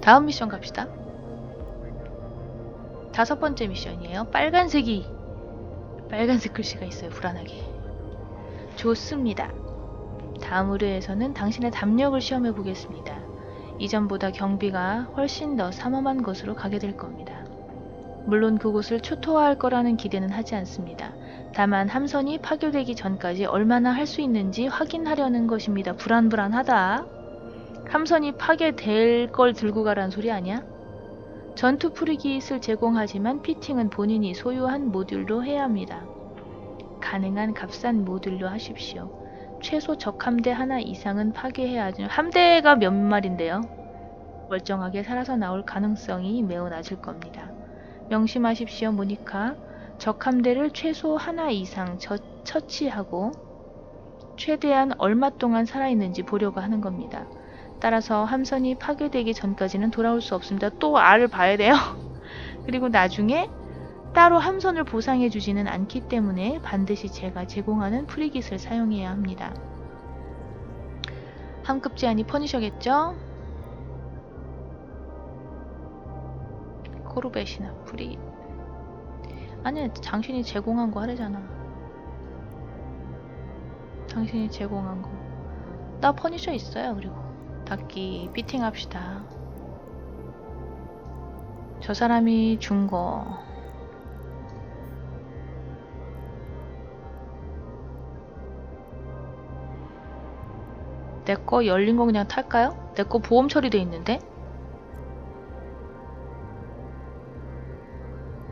다음 미션 갑시다. 다섯 번째 미션이에요. 빨간색이 빨간색 글씨가 있어요. 불안하게. 좋습니다. 다음 의뢰에서는 당신의 담력을 시험해 보겠습니다. 이전보다 경비가 훨씬 더 삼엄한 곳으로 가게 될 겁니다. 물론 그곳을 초토화할 거라는 기대는 하지 않습니다. 다만 함선이 파괴되기 전까지 얼마나 할 수 있는지 확인하려는 것입니다. 불안불안하다. 함선이 파괴될 걸 들고 가란 소리 아니야? 전투 프리깃을 제공하지만 피팅은 본인이 소유한 모듈로 해야 합니다. 가능한 값싼 모듈로 하십시오. 최소 적 함대 하나 이상은 파괴해야 하죠. 함대가 몇 마리인데요? 멀쩡하게 살아서 나올 가능성이 매우 낮을 겁니다. 명심하십시오, 모니카. 적 함대를 최소 하나 이상 저, 처치하고 최대한 얼마 동안 살아있는지 보려고 하는 겁니다. 따라서 함선이 파괴되기 전까지는 돌아올 수 없습니다. 또 알을 봐야 돼요. 그리고 나중에 따로 함선을 보상해 주지는 않기 때문에 반드시 제가 제공하는 프리깃을 사용해야 합니다. 함급 제한이 퍼니셔겠죠? 코르벳이나 프리 아니 당신이 제공한 거 하래잖아. 당신이 제공한 거. 나 퍼니셔 있어요. 그리고 닫기 피팅 합시다. 저 사람이 준 거. 내 거 열린 거 그냥 탈까요? 내 거 보험 처리돼 있는데?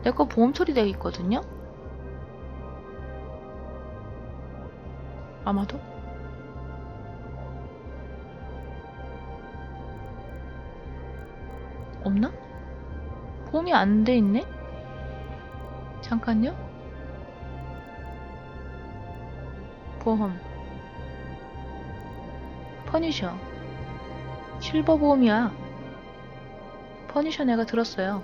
내 거 보험 처리돼 있거든요? 아마도? 없나? 보험이 안 돼 있네? 잠깐요. 보험. 퍼니셔. 실버 보험이야. 퍼니셔 내가 들었어요.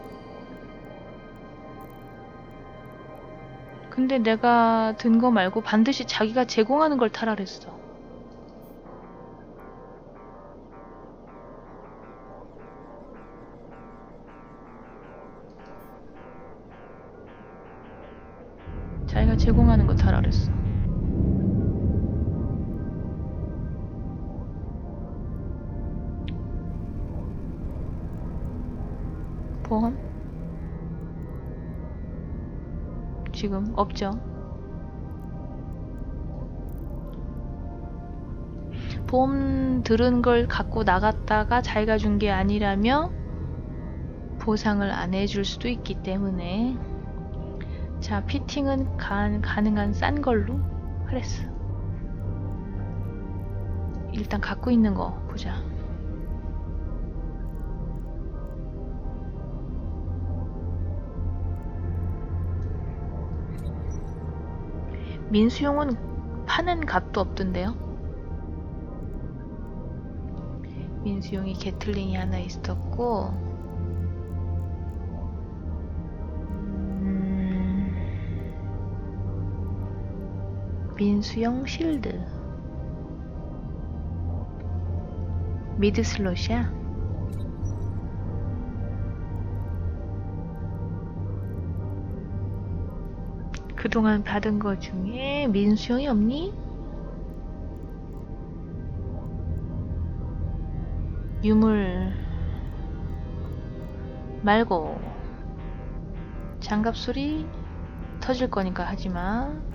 근데 내가 든 거 말고 반드시 자기가 제공하는 걸 타라 그랬어. 자기가 제공하는 거 타라 그랬어. 보험? 지금 없죠. 보험 들은 걸 갖고 나갔다가 자기가 준 게 아니라며 보상을 안 해줄 수도 있기 때문에 자 피팅은 가, 가능한 싼 걸로 하랬어. 일단 갖고 있는 거 보자. 민수용은 파는 값도 없던데요? 민수용이 게틀링이 하나 있었고 민수용 실드 미드 슬롯이야? 그동안 받은 거 중에 민수형이 없니? 유물 말고 장갑 소리 터질 거니까 하지마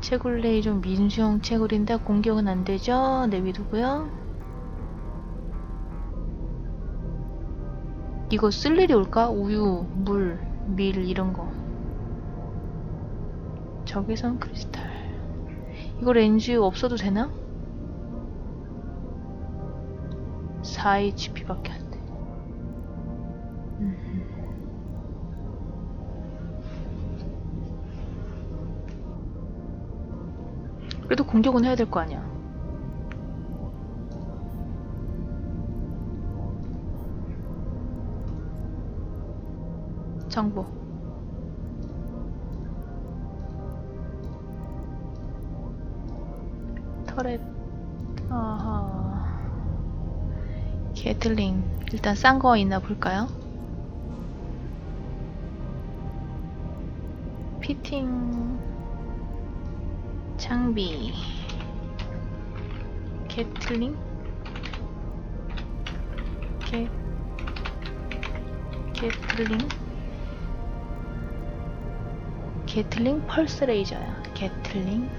채굴레이 좀 민수형 채굴인데 공격은 안 되죠? 내비두고요 이거 쓸 일이 올까? 우유, 물, 밀 이런 거 적외선 크리스탈 이거 렌즈 없어도 되나? 4HP밖에 안 그래도 공격은 해야 될 거 아니야. 정보. 터렛. 아하. 게틀링 일단 싼 거 있나 볼까요? 피팅 장비. 게틀링? 게 게틀링? 게틀링 펄스 레이저야. 게틀링?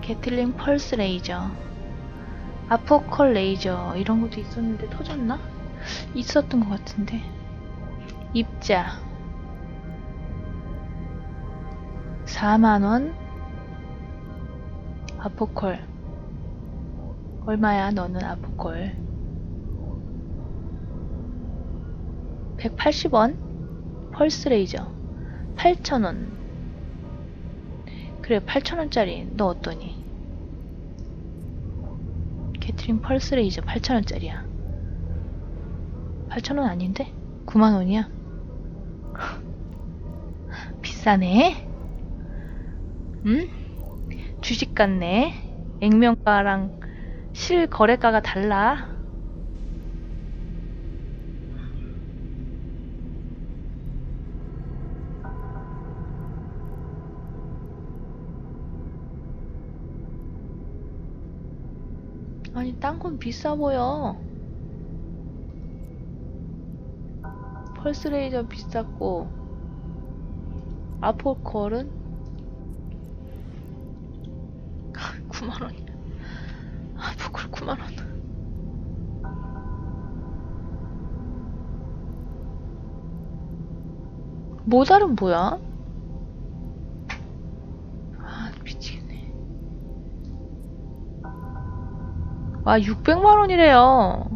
게틀링 펄스 레이저. 아포컬 레이저. 이런 것도 있었는데 터졌나? 있었던 것 같은데. 입자. 4만원 아포컬. 얼마야 너는 아포컬? 180원? 펄스 레이저. 8,000원. 그래 8,000원짜리 너 어떠니? 캐트린 펄스 레이저 8,000원짜리야. 8,000원 아닌데? 9만원이야? 비싸네. 응? 주식 같네. 액면가랑 실거래가가 달라. 아니 딴 건 비싸 보여. 펄스레이저 비쌌고 아포컬은 9만 원이야 아포컬 9만 원 모달은 뭐야? 아 미치겠네. 와 600만 원이래요.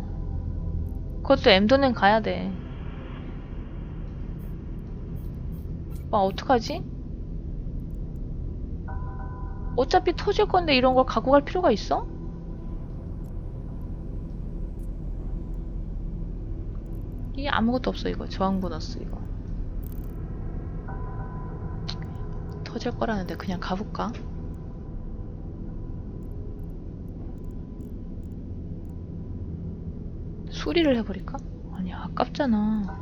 그것도 엠도는 가야 돼. 와 어떡하지? 어차피 터질 건데 이런 걸 갖고 갈 필요가 있어? 이게 아무것도 없어 이거 저항 보너스 이거 터질 거라는데 그냥 가볼까? 수리를 해버릴까? 아니 아깝잖아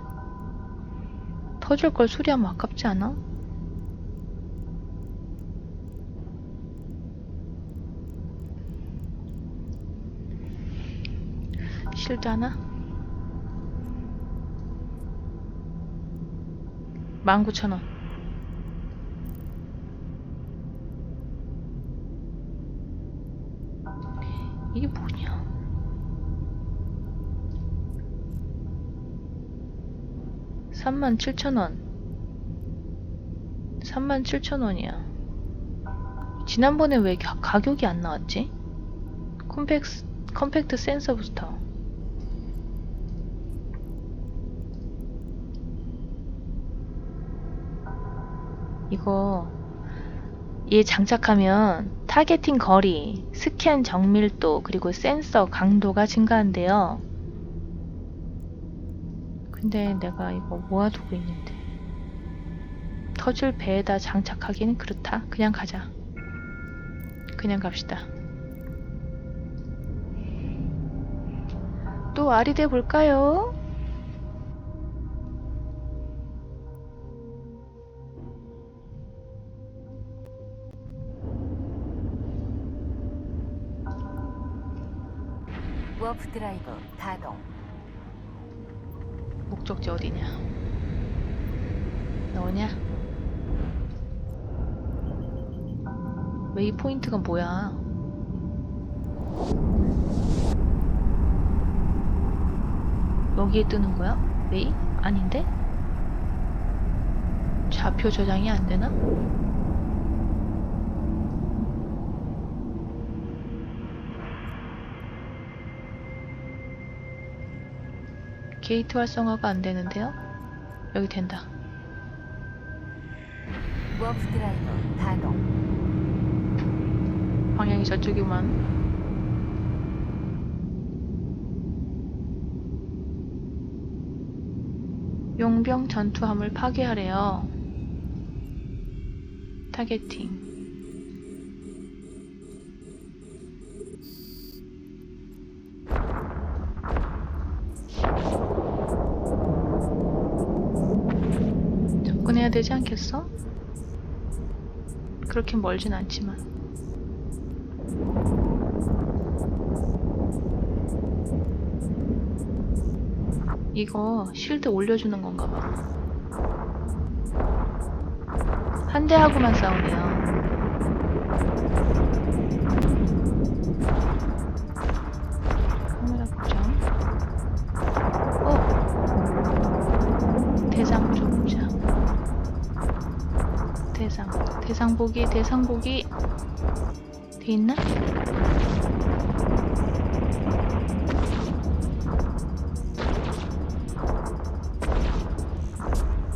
터질 걸 수리하면 아깝지 않아? 실드 하나? 19,000원 이게 뭐냐? 37,000원 37,000원이야 지난번에 왜 가, 가격이 안 나왔지? 컴팩스, 컴팩트 센서 부스터 이거 얘 장착하면 타겟팅 거리, 스캔 정밀도, 그리고 센서 강도가 증가한대요. 근데 내가 이거 모아두고 있는데 터질 배에다 장착하기는 그렇다. 그냥 가자. 그냥 갑시다. 또돼 볼까요? 워프 드라이브 가동. 목적지 어디냐? 너냐? 웨이포인트가 뭐야? 여기에 뜨는 거야? 웨이? 아닌데? 좌표 저장이 안 되나? 게이트 활성화가 안 되는데요? 여기 된다. 워프 드라이브 가동. 방향이 저쪽이구만. 용병 전투함을 파괴하래요. 타겟팅. 되지 않겠어? 그렇게 멀진 않지만. 이거 실드 올려주는 건가 봐. 한 대하고만 싸우네요. 카메라 고정. 어? 대상 좀. 대상. 대상 보기, 대상 보기. 돼 있나?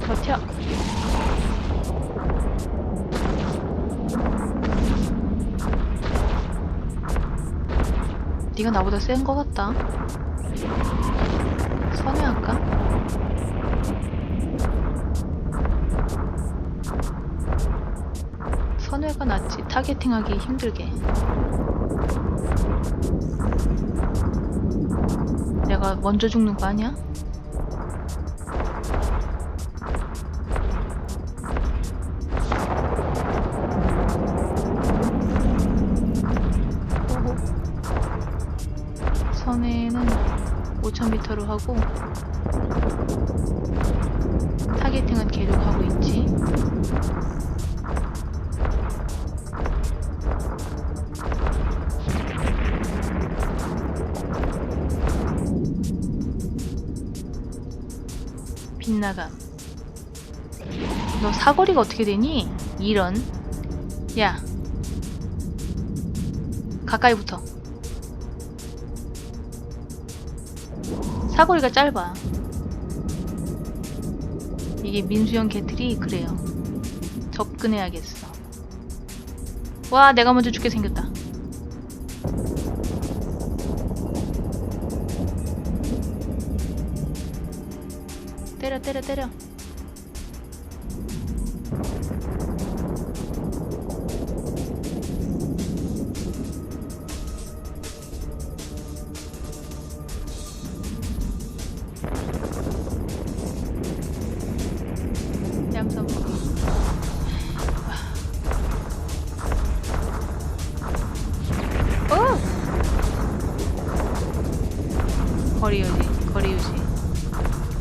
버텨. 네가 나보다 센 거 같다. 선회 선회가 낫지. 타겟팅하기 힘들게. 내가 먼저 죽는 거 아니야? 선회는 5,000m로 하고 타겟팅은 계속 하고 있지. 빗나감. 너 사거리가 어떻게 되니? 이런. 야. 가까이 붙어. 사거리가 짧아. 이게 민수형 개틀이 그래요. 접근해야겠어. 와, 내가 먼저 죽게 생겼다. 때려, 때려, 때려. 얌선무기.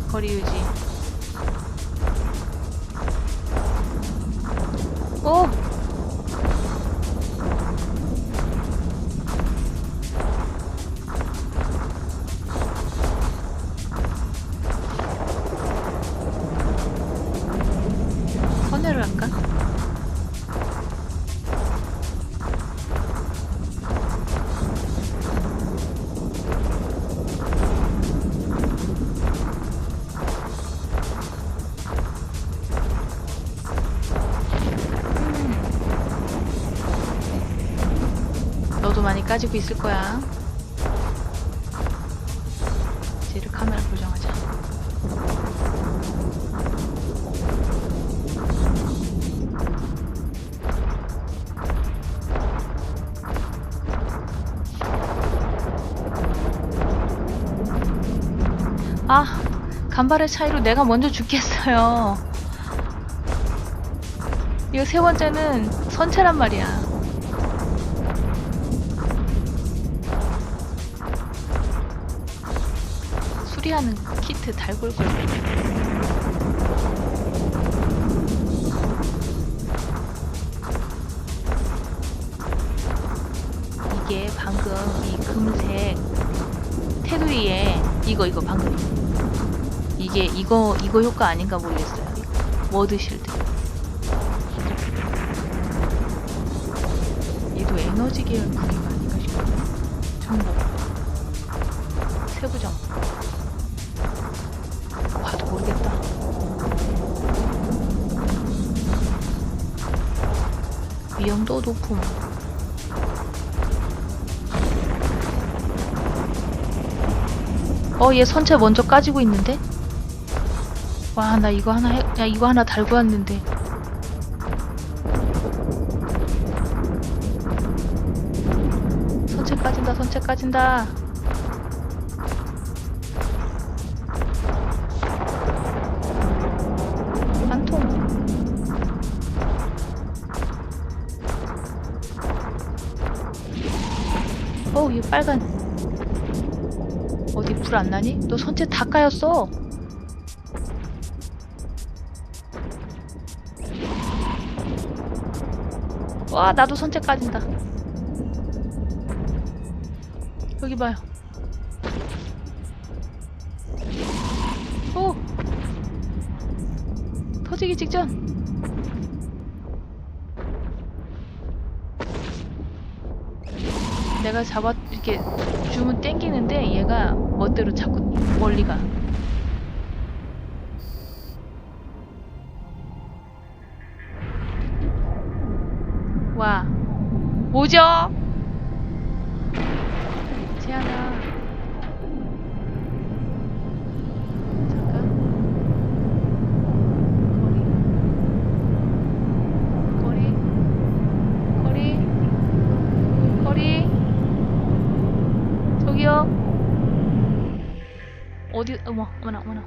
오! 거리 까지고 있을 거야. 쟤를 카메라 고정하자. 아, 간발의 차이로 내가 먼저 죽겠어요. 이거 세 번째는 선체란 말이야. 수리하는 키트 달골 걸. 이게 방금 이 금색 테두리에 이거 이거 방금 이게 이거 이거 효과 아닌가 모르겠어요. 워드 실드. 얘도 에너지 계열 무기가 위험도 높음. 어, 얘 선체 먼저 까지고 있는데? 와, 나 이거 하나 해, 야, 이거 하나 달고 왔는데. 선체 까진다, 선체 까진다. 어디 불 안 나니? 너 선체 다 까였어. 와, 나도 선체 까진다. 여기 봐요. 오! 터지기 직전. 내가 잡아 이렇게 주문 땡기는데 얘가 멋대로 자꾸 멀리 가. 와, 뭐죠? 재현아. 잠깐. 거리. 거리. 거리. 거리. 저기요. 어디 어머 어머나 어머나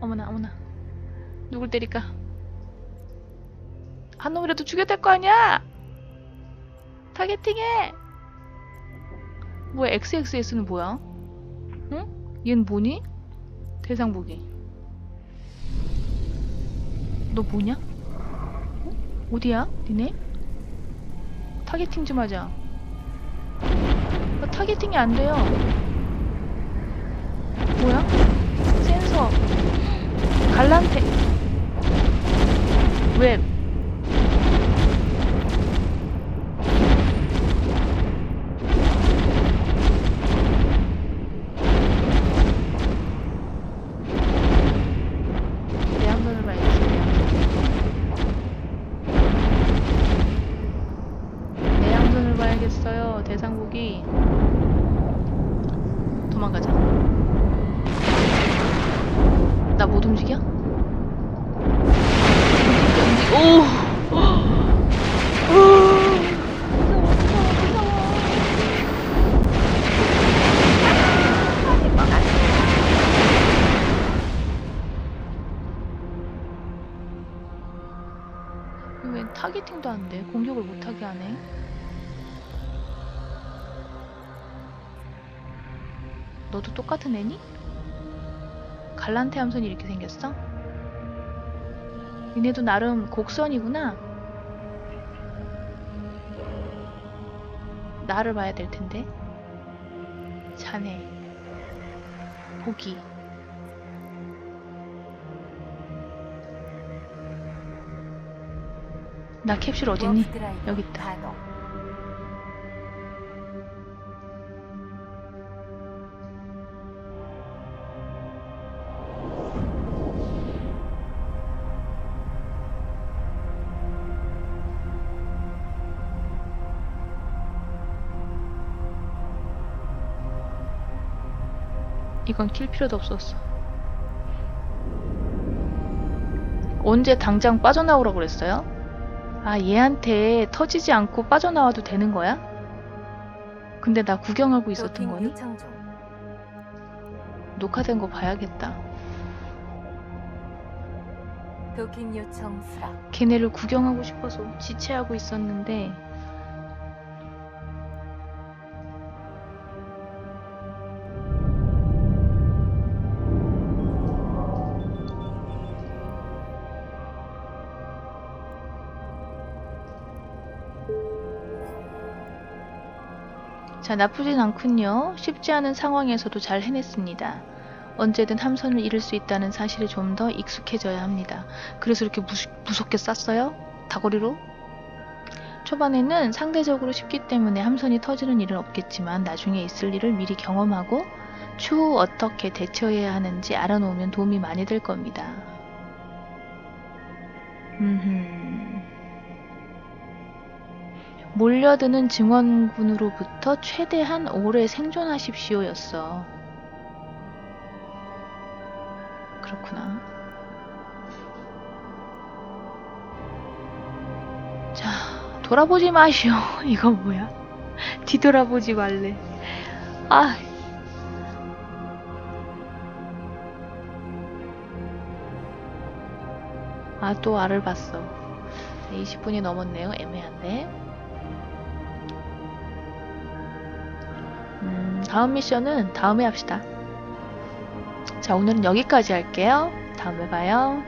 어머나 어머나 누굴 때릴까? 한 놈이라도 죽여야 될 거 아니야? 타겟팅해. 뭐야 XXS는 뭐야? 응? 얜 뭐니? 대상 보기. 너 뭐냐? 어? 어디야? 니네? 타겟팅 좀 하자. 어, 타겟팅이 안 돼요. 뭐야? 센서. 갈란테. 웹. 대상국이 도망가자. 나 못 움직여? 움직여. 오! 타겟팅도 안 돼? 공격을 못하게 하네. 너도 똑같은 애니? 갈란테 함선이 이렇게 생겼어? 니네도 나름 곡선이구나. 나를 봐야 될 텐데. 자네. 보기. 나 캡슐 어딨니? 여기 있다. 이건 킬 필요도 없었어. 언제 당장 빠져나오라고 그랬어요? 아, 얘한테 터지지 않고 빠져나와도 되는 거야? 근데 나 구경하고 있었던 거니? 녹화된 거 봐야겠다. 걔네를 구경하고 싶어서 지체하고 있었는데 자, 나쁘진 않군요. 쉽지 않은 상황에서도 잘 해냈습니다. 언제든 함선을 잃을 수 있다는 사실에 좀 더 익숙해져야 합니다. 그래서 이렇게 무, 무섭게 쌌어요? 다거리로? 초반에는 상대적으로 쉽기 때문에 함선이 터지는 일은 없겠지만 나중에 있을 일을 미리 경험하고 추후 어떻게 대처해야 하는지 알아놓으면 도움이 많이 될 겁니다. 음흠. 몰려드는 증원군으로부터 최대한 오래 생존하십시오 였어. 그렇구나. 자, 돌아보지 마시오. 이거 뭐야? 뒤돌아보지 말래. 아. 아, 또 알을 봤어. 20분이 넘었네요. 애매한데. 다음 미션은 다음에 합시다. 자, 오늘은 여기까지 할게요. 다음에 봐요.